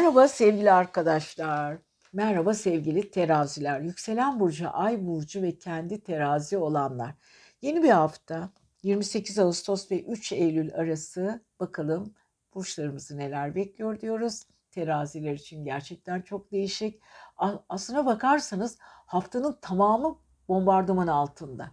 Merhaba sevgili arkadaşlar. Merhaba sevgili teraziler. Yükselen burcu, ay burcu ve kendi terazi olanlar. Yeni bir hafta 28 Ağustos ve 3 Eylül arası bakalım burçlarımızı neler bekliyor diyoruz. Teraziler için gerçekten çok değişik. Aslına bakarsanız haftanın tamamı bombardıman altında.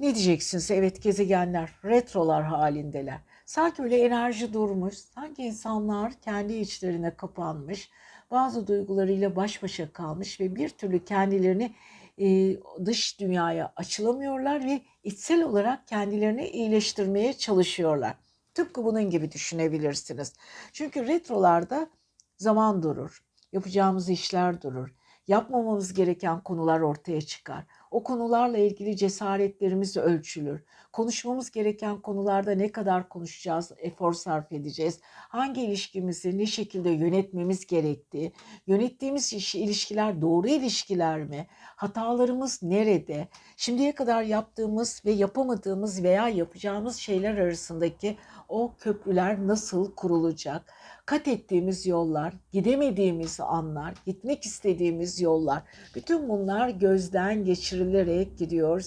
Ne diyeceksiniz? Evet gezegenler retrolar halindeler. Sanki öyle enerji durmuş, sanki insanlar kendi içlerine kapanmış, bazı duygularıyla baş başa kalmış ve bir türlü kendilerini e, dış dünyaya açılamıyorlar ve içsel olarak kendilerini iyileştirmeye çalışıyorlar. Tıpkı bunun gibi düşünebilirsiniz. Çünkü retrolarda zaman durur, yapacağımız işler durur, yapmamamız gereken konular ortaya çıkar. O konularla ilgili cesaretlerimiz ölçülür. Konuşmamız gereken konularda ne kadar konuşacağız, efor sarf edeceğiz. Hangi ilişkimizi ne şekilde yönetmemiz gerektiği, yönettiğimiz iş, ilişkiler doğru ilişkiler mi? Hatalarımız nerede? Şimdiye kadar yaptığımız ve yapamadığımız veya yapacağımız şeyler arasındaki o köprüler nasıl kurulacak? Kat ettiğimiz yollar, gidemediğimiz anlar, gitmek istediğimiz yollar, bütün bunlar gözden geçirilerek gidiyor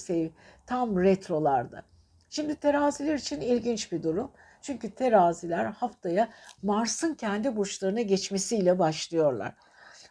tam retrolarda. Şimdi teraziler için ilginç bir durum. Çünkü teraziler haftaya Mars'ın kendi burçlarına geçmesiyle başlıyorlar.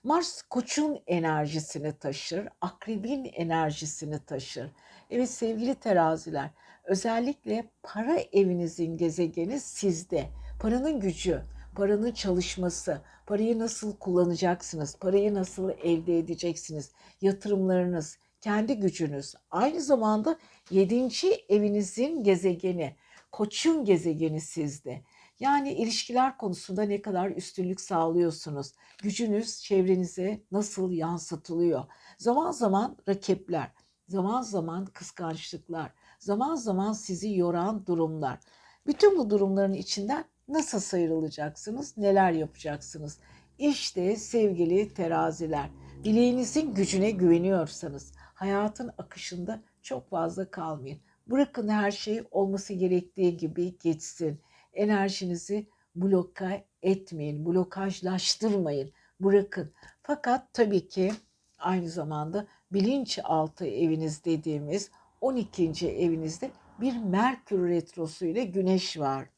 Mars koçun enerjisini taşır, akrebin enerjisini taşır. Evet sevgili teraziler, özellikle para evinizin gezegeni sizde. Paranın gücü, paranın çalışması, parayı nasıl kullanacaksınız, parayı nasıl elde edeceksiniz, yatırımlarınız, kendi gücünüz. Aynı zamanda yedinci evinizin gezegeni, koçun gezegeni sizde. Yani ilişkiler konusunda ne kadar üstünlük sağlıyorsunuz? Gücünüz çevrenize nasıl yansıtılıyor? Zaman zaman rakipler, zaman zaman kıskançlıklar, zaman zaman sizi yoran durumlar. Bütün bu durumların içinden nasıl sıyrılacaksınız? Neler yapacaksınız? İşte sevgili teraziler, bileğinizin gücüne güveniyorsanız hayatın akışında çok fazla kalmayın. Bırakın her şey olması gerektiği gibi geçsin. Enerjinizi bloka etmeyin, blokajlaştırmayın. Bırakın. Fakat tabii ki aynı zamanda bilinçaltı eviniz dediğimiz 12. evinizde bir Merkür retrosu ile Güneş var.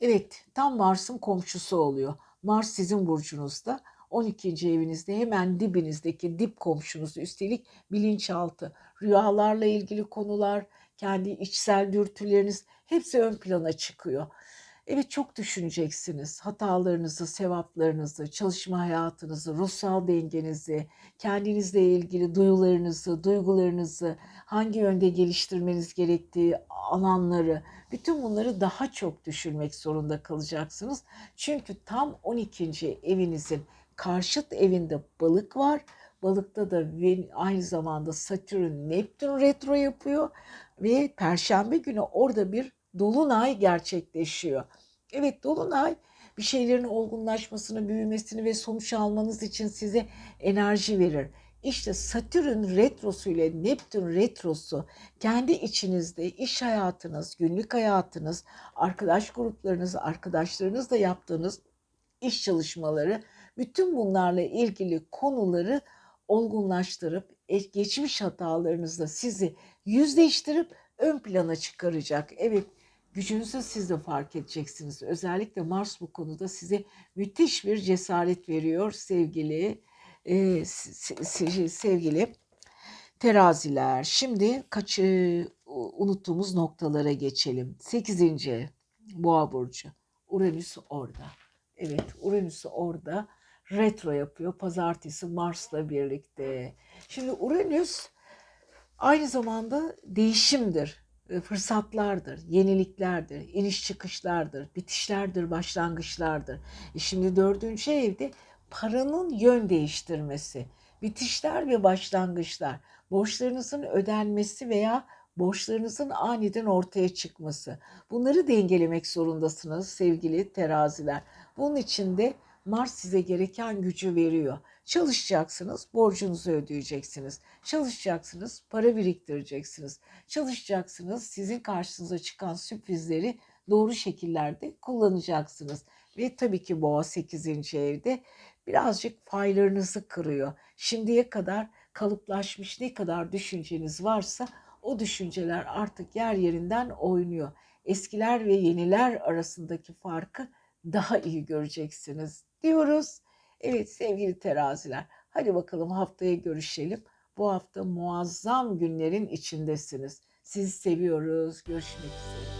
Evet, tam Mars'ın komşusu oluyor. Mars sizin burcunuzda. 12. evinizde hemen dibinizdeki dip komşunuz üstelik bilinçaltı, rüyalarla ilgili konular, kendi içsel dürtüleriniz hepsi ön plana çıkıyor. Evet çok düşüneceksiniz. Hatalarınızı, sevaplarınızı, çalışma hayatınızı, ruhsal dengenizi, kendinizle ilgili duyularınızı, duygularınızı, hangi yönde geliştirmeniz gerektiği alanları, bütün bunları daha çok düşünmek zorunda kalacaksınız. Çünkü tam 12. evinizin karşıt evinde balık var. Balıkta da aynı zamanda Satürn, Neptün retro yapıyor ve Perşembe günü orada bir dolunay gerçekleşiyor. Evet dolunay bir şeylerin olgunlaşmasını, büyümesini ve sonuç almanız için size enerji verir. İşte Satürn retrosu ile Neptün retrosu kendi içinizde iş hayatınız, günlük hayatınız, arkadaş gruplarınız, arkadaşlarınızla yaptığınız iş çalışmaları bütün bunlarla ilgili konuları olgunlaştırıp e, geçmiş hatalarınızla sizi yüzleştirip ön plana çıkaracak. Evet gücünüzü siz de fark edeceksiniz. Özellikle Mars bu konuda size müthiş bir cesaret veriyor sevgili e, sevgili teraziler. Şimdi kaçı unuttuğumuz noktalara geçelim. 8. Boğa burcu. Uranüs orada. Evet, Uranüs orada retro yapıyor. Pazartesi Mars'la birlikte. Şimdi Uranüs aynı zamanda değişimdir, e, fırsatlardır, yeniliklerdir, iniş çıkışlardır, bitişlerdir, başlangıçlardır. E şimdi dördüncü evde paranın yön değiştirmesi, bitişler ve başlangıçlar, borçlarınızın ödenmesi veya borçlarınızın aniden ortaya çıkması. Bunları dengelemek zorundasınız sevgili teraziler. Bunun için de Mars size gereken gücü veriyor. Çalışacaksınız, borcunuzu ödeyeceksiniz. Çalışacaksınız, para biriktireceksiniz. Çalışacaksınız, sizin karşınıza çıkan sürprizleri doğru şekillerde kullanacaksınız. Ve tabii ki boğa 8. evde birazcık faylarınızı kırıyor. Şimdiye kadar kalıplaşmış ne kadar düşünceniz varsa o düşünceler artık yer yerinden oynuyor. Eskiler ve yeniler arasındaki farkı daha iyi göreceksiniz diyoruz. Evet sevgili teraziler hadi bakalım haftaya görüşelim. Bu hafta muazzam günlerin içindesiniz. Sizi seviyoruz. Görüşmek üzere.